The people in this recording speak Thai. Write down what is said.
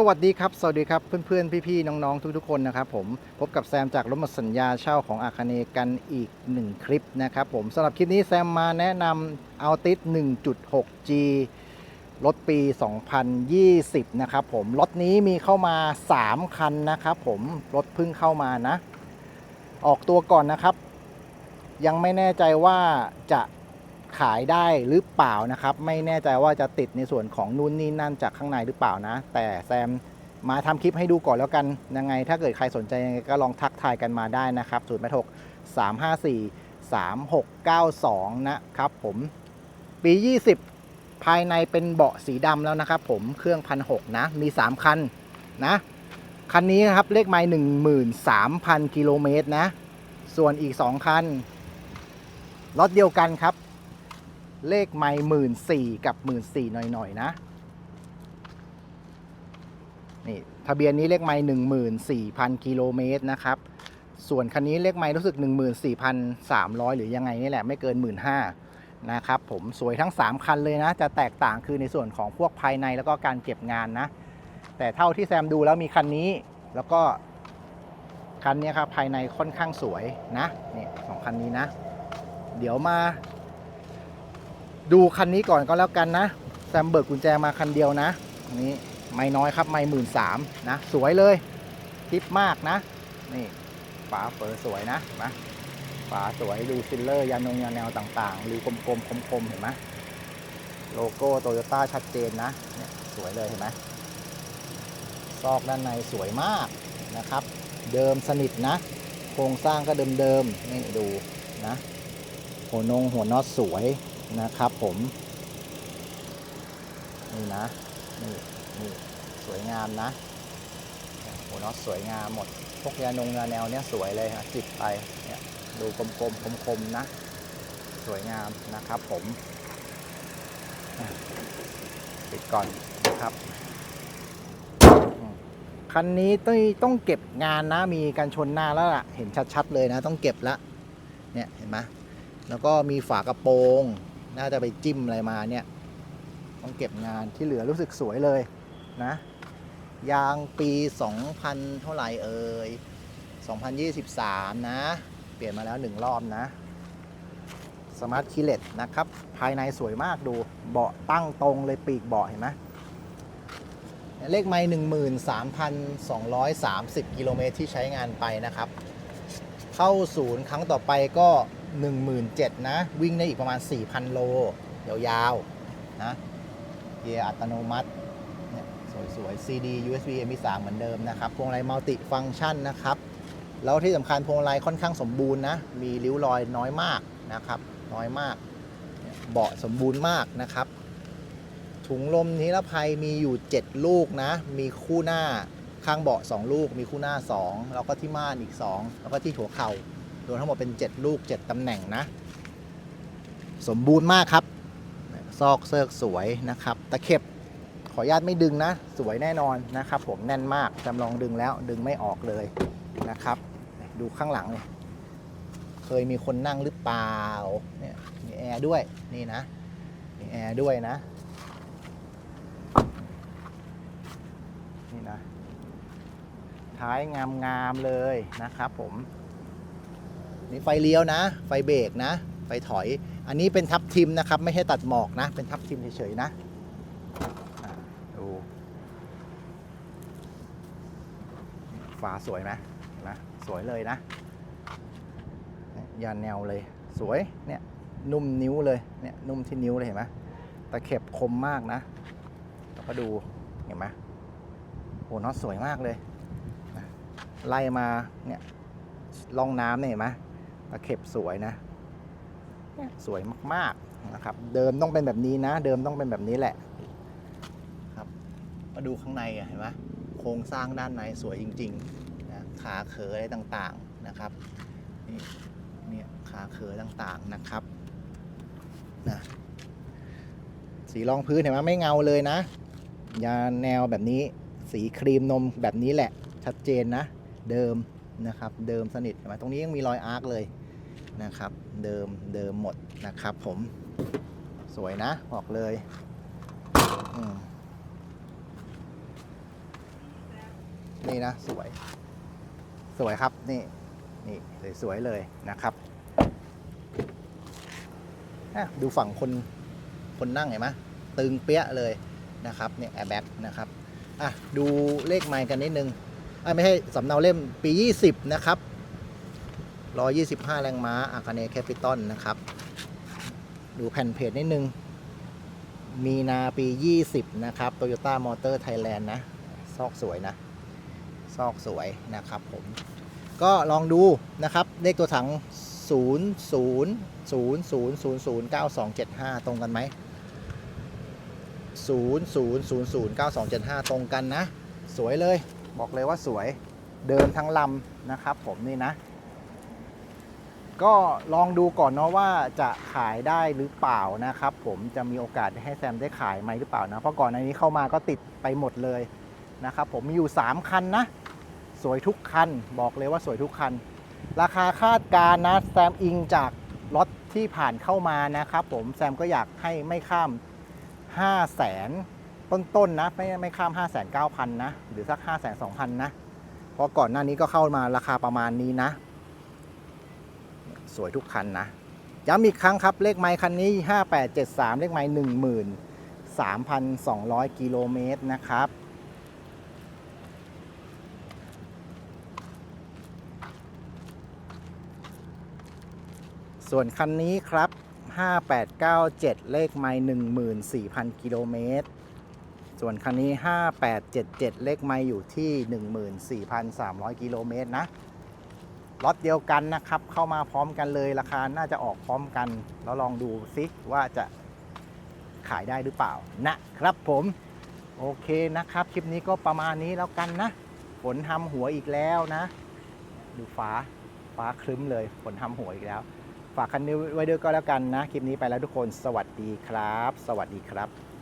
สวัสดีครับ สวัสดีครับเพื่อนๆ พี่ๆ น้องๆ ทุกๆ คนนะครับผมพบกับแซมจากรถหมดสัญญาเช่าของอาคาเนกันอีก 1 คลิปนะครับผมสำหรับคลิปนี้แซมมาแนะนำเอาติส 1.6G รถปี 2020 นะครับผม รถนี้มีเข้ามา 3 คันนะครับผม รถเพิ่งเข้ามานะ ออกตัวก่อนนะครับ ยังไม่แน่ใจว่าจะ ขายได้หรือเปล่านะครับ ไม่แน่ใจว่าจะติดในส่วนของนู่นนี่นั่นจากข้างในหรือเปล่านะ แต่แซมมาทำคลิปให้ดูก่อนแล้วกันยังไง ถ้าเกิดใครสนใจยังไงก็ลองทักทายกันมาได้นะครับ0 8 6 3 5 4 3 6 9 2 นะครับผมปี 20 ภายในเป็นเบาะสีดำแล้วนะครับผมเครื่องพันหนะ มี 3 คันนะ คันนี้นะครับเลขไมล์13,000 กิโลเมตรนะ ส่วนอีก 2 คันรถเดียวกันครับ เลขไม่หมื่นสี่กับหมื่นสี่หน่อยๆนะ นี่ทะเบียนนี้เลขไม่หนึ่งหมื่นสี่พันกิโลเมตรนะครับ ส่วนคันนี้เลขไม่รู้สึก14,300หมื่นสี่พันสามร้อยหรือยังไงนี่แหละไม่เกิน1 5ื่นห้านะครับผมสวยทั้ง 3 คันเลยนะ จะแตกต่างคือในส่วนของพวกภายในแล้วก็การเก็บงานนะ แต่เท่าที่แซมดูแล้วมีคันนี้แล้วก็คันนี้ครับภายในค่อนข้างสวยนะนี่สองคันนี้นะ เดี๋ยวมา ดูคันนี้ก่อนก็แล้วกันนะแซมเบิร์กกุญแจมาคันเดียวนะนี้ไม่น้อยครับไม่หมื่นสามนะสวยเลยทิปมากนะ นี่ฝาเฟอร์สวยนะนไหมฝาสวยดูซิลเลอร์ยานงยานแนวต่างๆรูกลมๆคมๆเห็นไหมโลโก้โตโยต้าชัดเจนนะเนี่ยสวยเลยเห็นไหมซอกด้านในสวยมากนะครับ เดิมสนิทนะ โครงสร้างก็เดิมๆนี่ดูนะหัวนงหัวน็อตสวย นะครับผมนี่นะนี่นี่สวยงามนะหัวน็อตสวยงามหมด พวกยานงยาแนวเนี้ยสวยเลยฮะจิบไปเนี่ยดูกลมๆคมๆนะ สวยงามนะครับผมปิดก่อนนะครับคันนี้ต้องต้องเก็บงานนะมีการชนหน้าแล้วล่ะ เห็นชัดๆเลยนะ ต้องเก็บละเนี่ยเห็นไหมแล้วก็มีฝากระโปรง น่าจะไปจิ้มอะไรมาเนี่ย ต้องเก็บงานที่เหลือรู้สึกสวยเลยนะ ยางปี 2000 เท่าไหร่เอ่ย 2023 นะ เปลี่ยนมาแล้วหนึ่งรอบนะ สมาร์ทคีเลตนะครับ ภายในสวยมากดู เบาะตั้งตรงเลยปีกเบาะเห็นไหมเลขไมล์13,230 กิโลเมตรที่ใช้งานไปนะครับ เข้าศูนย์ครั้งต่อไปก็ 17,000นะ วิ่งได้อีกประมาณ 4,000 โล ยาวๆ นะเกียร์อัตโนมัติเนี่ยสวยๆ CD USB MP3 เหมือนเดิมนะครับ พวงมาลัยมัลติฟังก์ชันนะครับ แล้วที่สำคัญพวงมาลัยค่อนข้างสมบูรณ์นะ มีริ้วรอยน้อยมากนะครับ น้อยมากเนี่ยเบาะสมบูรณ์มากนะครับ ถุงลมนิรภัยมีอยู่ 7 ลูกนะ มีคู่หน้าข้างเบาะ 2 ลูก มีคู่หน้า 2 แล้วก็ที่ม่านอีก 2 แล้วก็ที่หัวเข่า รวมทั้งหมดเป็น 7 ลูก 7 ตำแหน่งนะ สมบูรณ์มากครับ ซอกเซิกสวยนะครับ ตะเข็บขออนุญาตไม่ดึงนะ สวยแน่นอนนะครับ ผมแน่นมากจำลองดึงแล้วดึงไม่ออกเลยนะครับ ดูข้างหลังเลยเคยมีคนนั่งหรือเปล่าเนี่ยมีแอร์ด้วยนี่นะมีแอร์ด้วยนะนี่นะท้ายงามๆเลยนะครับผม นี่ไฟเลี้ยวนะ ไฟเบรกนะ ไฟถอย อันนี้เป็นทับทิมนะครับ ไม่ใช่ตัดหมอกนะ เป็นทับทิมเฉยๆนะอะดูฝาสวยไหมนไหมสวยเลยนะยานแนวเลย สวย เนี่ย นุ่มนิ้วเลย เนี่ย นุ่มที่นิ้วเลยเห็นไหมตะเข็บคมมากนะ แล้วก็ดู เห็นไหมโอ้น็อตสวยมากเลย ไล่มา เนี่ยล่องน้ำเนี่ยเห็นไหม ตะเข็บสวยนะเนี่ยสวยมากๆนะครับ เดิมต้องเป็นแบบนี้นะ เดิมต้องเป็นแบบนี้แหละครับมาดูข้างในอะเห็นไหมโครงสร้างด้านในสวยจริงๆนะขาเขออะไรต่างๆนะครับนี่เนี่ยขาเขอต่างๆนะครับนะสีรองพื้นเห็นไหมไม่เงาเลยนะยาแนวแบบนี้สีครีมนมแบบนี้แหละชัดเจนนะ เดิม นะครับ เดิมสนิทเห็นไหมตรงนี้ยังมีรอยอาร์คเลยนะครับ เดิมเดิมหมดนะครับ ผมสวยนะบอกเลยนี่นะสวย สวยครับนี่นี่สวยๆเลยนะครับอ่ดูฝั่งคนคนนั่งเห็นไหมตึงเปี้ยเลยนะครับเนี่ยแอร์แบ็กนะครับอะดูเลขไมล์กันนิดนึง ไม่ใช่สำเนาเล่มปี 20 นะครับ125 แรงม้าอาคาเนแคปิตอลนะครับ ดูแผ่นเพจนิดนึง มีนาปี 20 นะครับ Toyota Motor Thailand นะ ซอกสวยนะ ซอกสวยนะครับผม ก็ลองดูนะครับ เลขตัวถัง 0 0 0 0 0 0 9 2 7 5 ตรงกันไหม 0 0 0 0 9 2 7 5 ตรงกันนะ สวยเลย บอกเลยว่าสวยเดินทั้งลำนะครับผมนี่นะ ก็ลองดูก่อนเนาะว่าจะขายได้หรือเปล่านะครับ ผมจะมีโอกาสให้แซมได้ขายไหมหรือเปล่านะเพราะก่อนในนี้เข้ามาก็ติดไปหมดเลยนะครับผมมีอยู่ 3 คันนะ สวยทุกคัน บอกเลยว่าสวยทุกคัน ราคาคาดการณ์นะแซมอิงจากรถที่ผ่านเข้ามานะครับผมแซมก็อยากให้ไม่ข้าม 5 0 0แสน ต้นๆนะ ไม่ไม่ข้าม 5 9 0 0 0 นะ หรือสัก 5 2 0 0 0 นะ เพราะก่อนหน้านี้ก็เข้ามาราคาประมาณนี้นะ สวยทุกคันนะย้ำอีกครั้งครับ เลขไมค์คันนี้ 5873 เลขไมค์13,200 กิโลเมตรนะครับส่วนคันนี้ครับ 5897 เลขไมล์14,000 กิโลเมตร ส่วนคันนี้ 5877 เลขไมล์อยู่ที่ 14,300 กิโลเมตรนะล็อตเดียวกันนะครับ เข้ามาพร้อมกันเลยราคาน่าจะออกพร้อมกัน แล้วลองดูซิว่าจะขายได้หรือเปล่านะครับผม โอเคนะครับ คลิปนี้ก็ประมาณนี้แล้วกันนะฝนทำหัวอีกแล้วนะ ดูฟ้าฟ้าครึ้มเลยฝนทำหัวอีกแล้ว ฝากคันนี้ไว้ด้วยก็แล้วกันนะ คลิปนี้ไปแล้วทุกคนสวัสดีครับ สวัสดีครับ